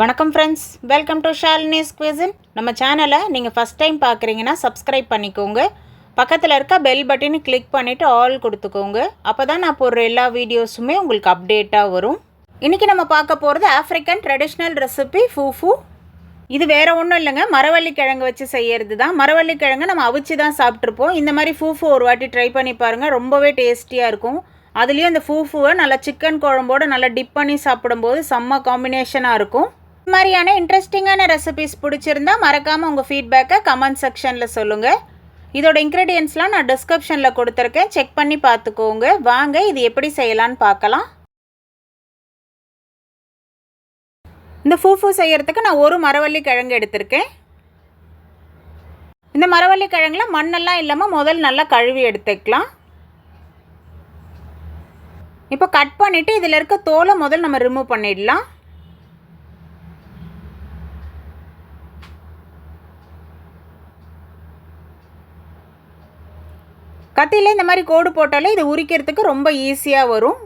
வணக்கம் friends welcome to Shalini's cuisine நம்ம சேனலை நீங்கள் ஃபஸ்ட் டைம் பார்க்குறீங்கன்னா சப்ஸ்கிரைப் பண்ணிக்கோங்க. பக்கத்தில் இருக்க பெல் பட்டனை கிளிக் பண்ணிவிட்டு ஆல் கொடுத்துக்கோங்க. அப்போ தான் நான் போடுற எல்லா வீடியோஸுமே உங்களுக்கு அப்டேட்டாக வரும். இன்றைக்கி நம்ம பார்க்க போகிறது ஆஃப்ரிக்கன் ட்ரெடிஷ்னல் ரெசிபி ஃபூஃபு இது வேறு ஒன்றும் இல்லைங்க. மரவள்ளி கிழங்கு வச்சு செய்கிறது தான் மரவள்ளி கிழங்கு நம்ம அவிச்சு தான் சாப்பிட்ருப்போம் இந்த மாதிரி ஃபூஃபு ஒரு வாட்டி ட்ரை பண்ணி பாருங்கள் ரொம்பவே டேஸ்டியாக இருக்கும். அதுலேயும் அந்த ஃபூஃபுவை நல்லா சிக்கன் குழம்போடு நல்லா டிப் பண்ணி சாப்பிடும்போது செம்ம காம்பினேஷனாக இருக்கும். இந்த மாதிரியான இன்ட்ரெஸ்டிங்கான ரெசிபிஸ் பிடிச்சிருந்தா மறக்காமல் உங்கள் ஃபீட்பேக்கை கமெண்ட் செக்ஷனில் சொல்லுங்கள் இதோட இன்க்ரீடியன்ஸ்லாம் நான் டிஸ்கிரிப்ஷனில் கொடுத்துருக்கேன். செக் பண்ணி பார்த்துக்கோங்க. வாங்க இது எப்படி செய்யலான்னு பார்க்கலாம். இந்த ஃபூஃபு செய்கிறதுக்கு நான் ஒரு மரவள்ளி கிழங்கு எடுத்திருக்கேன். இந்த மரவள்ளி கிழங்குல மண்ணெல்லாம் இல்லாமல் முதல் நல்லா கழுவி எடுத்துக்கலாம். இப்போ கட் பண்ணிவிட்டு இதில் இருக்க தோலை முதல் நம்ம ரிமூவ் பண்ணிடலாம். கத்தியில் இந்த மாதிரி கோடு போட்டாலே இது உரிக்கிறதுக்கு ரொம்ப ஈஸியாக வரும்.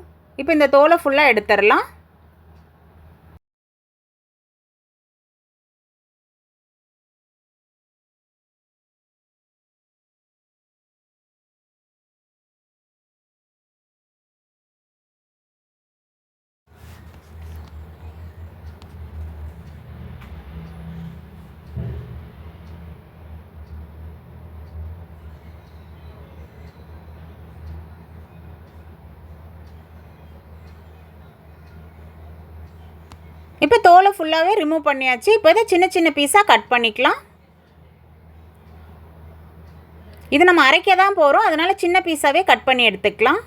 இப்போ இந்த தோலை ஃபுல்லாக எடுத்துடலாம். இப்போ தோலை ஃபுல்லாகவே ரிமூவ் பண்ணியாச்சு. இப்போ இதை சின்ன சின்ன பீஸாக கட் பண்ணிக்கலாம். இது நம்ம அரைக்க தான் போகிறோம் அதனால் சின்ன பீஸாகவே கட் பண்ணி எடுத்துக்கலாம்.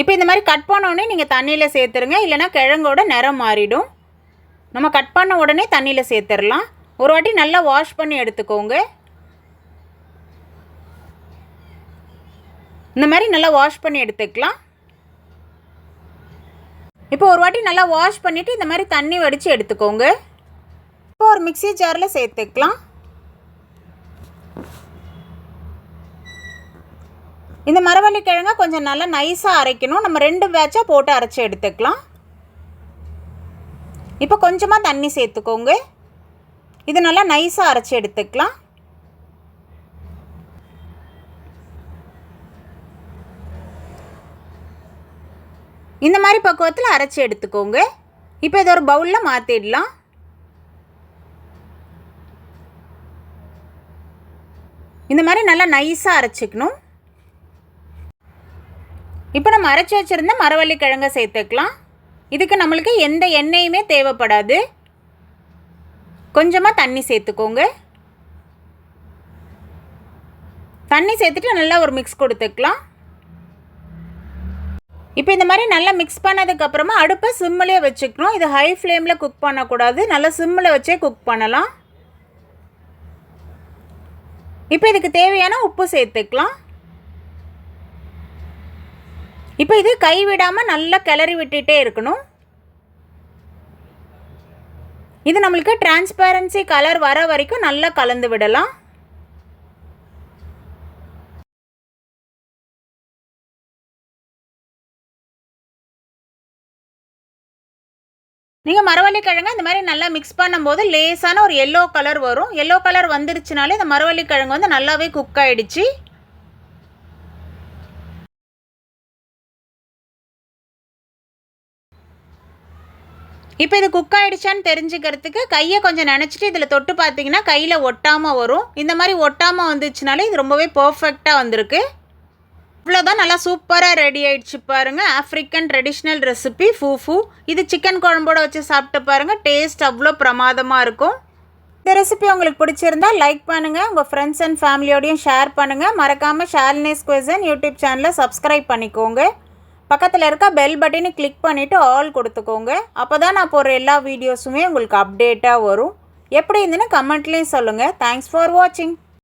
இப்போ இந்த மாதிரி கட் பண்ணோடனே நீங்கள் தண்ணியில் சேர்த்துருங்க. இல்லைனா கிழங்கோட நிறம் மாறிடும். நம்ம கட் பண்ண உடனே தண்ணியில் சேர்த்துடலாம். ஒரு வாட்டி நல்லா வாஷ் பண்ணி எடுத்துக்கோங்க. இந்த மாதிரி நல்லா வாஷ் பண்ணி எடுத்துக்கலாம். இப்போ ஒரு வாட்டி நல்லா வாஷ் பண்ணிவிட்டு இந்த மாதிரி தண்ணி வடித்து எடுத்துக்கோங்க. இப்போ ஒரு மிக்சி ஜாரில் சேர்த்துக்கலாம். இந்த மரவள்ளி கிழங்க கொஞ்சம் நல்லா நைஸாக அரைக்கணும். நம்ம ரெண்டு பேட்சாக போட்டு அரைச்சி எடுத்துக்கலாம். இப்போ கொஞ்சமாக தண்ணி சேர்த்துக்கோங்க. இது நல்லா நைஸாக அரைச்சி எடுத்துக்கலாம். இந்த மாதிரி பக்குவத்தில் அரைச்சி எடுத்துக்கோங்க. இப்போ இதை ஒரு பவுலில் மாற்றிடலாம் இந்த மாதிரி நல்லா நைஸாக அரைச்சிக்கணும். இப்போ நம்ம அரைச்சி வச்சுருந்த மரவள்ளி கிழங்கை சேர்த்துக்கலாம். இதுக்கு நம்மளுக்கு எந்த எண்ணெயுமே தேவைப்படாது. கொஞ்சமாக தண்ணி சேர்த்துக்கோங்க. தண்ணி சேர்த்துட்டு நல்லா ஒரு மிக்ஸ் கொடுத்துக்கலாம். இப்போ இந்த மாதிரி நல்லா மிக்ஸ் பண்ணதுக்கப்புறமா அடுப்பை சிம்மிலே வச்சுக்கணும். இது ஹை ஃப்ளேமில் குக் பண்ணக்கூடாது. நல்லா சிம்மில் வச்சே குக் பண்ணலாம். இப்போ இதுக்கு தேவையான உப்பு சேர்த்துக்கலாம். இப்போ இது கைவிடாமல் நல்லா கிளறி விட்டுட்டே இருக்கணும். இது நம்மளுக்கு டிரான்ஸ்பேரன்சி கலர் வர வரைக்கும் நல்லா கலந்து விடலாம். நீங்கள் மரவள்ளி கிழங்கு இந்த மாதிரி நல்லா மிக்ஸ் பண்ணும்போது லேசான ஒரு எல்லோ கலர் வரும். எல்லோ கலர் வந்துருச்சுனாலே இந்த மரவள்ளி கிழங்கு வந்து நல்லாவே குக் ஆகிடுச்சு இப்போ இது குக் ஆகிடுச்சான்னு தெரிஞ்சுக்கிறதுக்கு கையை கொஞ்சம் நினச்சிட்டு இதில் தொட்டு பார்த்தீங்கன்னா கையில் ஒட்டாமல் வரும். இந்த மாதிரி ஒட்டாமல் வந்துச்சுனாலே இது ரொம்பவே பர்ஃபெக்டாக வந்திருக்கு. இவ்வளோதான் நல்லா சூப்பராக ரெடி ஆயிடுச்சு பாருங்கள் ஆஃப்ரிக்கன் ட்ரெடிஷ்னல் ரெசிபி ஃபூஃபு இது சிக்கன் குழம்போட வச்சு சாப்பிட்டு பாருங்கள் டேஸ்ட் அவ்வளோ பிரமாதமாக இருக்கும். இந்த ரெசிபி உங்களுக்கு பிடிச்சிருந்தா லைக் பண்ணுங்கள் உங்கள் ஃப்ரெண்ட்ஸ் அண்ட் ஃபேமிலியோடையும் ஷேர் பண்ணுங்கள் மறக்காமல் ஷாலினேஸ் குவசன் யூடியூப் சேனலை சப்ஸ்கிரைப் பண்ணிக்கோங்க. பக்கத்தில் இருக்க பெல் பட்டனை கிளிக் பண்ணிவிட்டு ஆல் கொடுத்துக்கோங்க. அப்போ தான் நான் போகிற எல்லா வீடியோஸுமே உங்களுக்கு அப்டேட்டாக வரும். எப்படி இருந்துன்னு கமெண்ட்லேயும் சொல்லுங்கள் தேங்க்ஸ் ஃபார் வாட்சிங்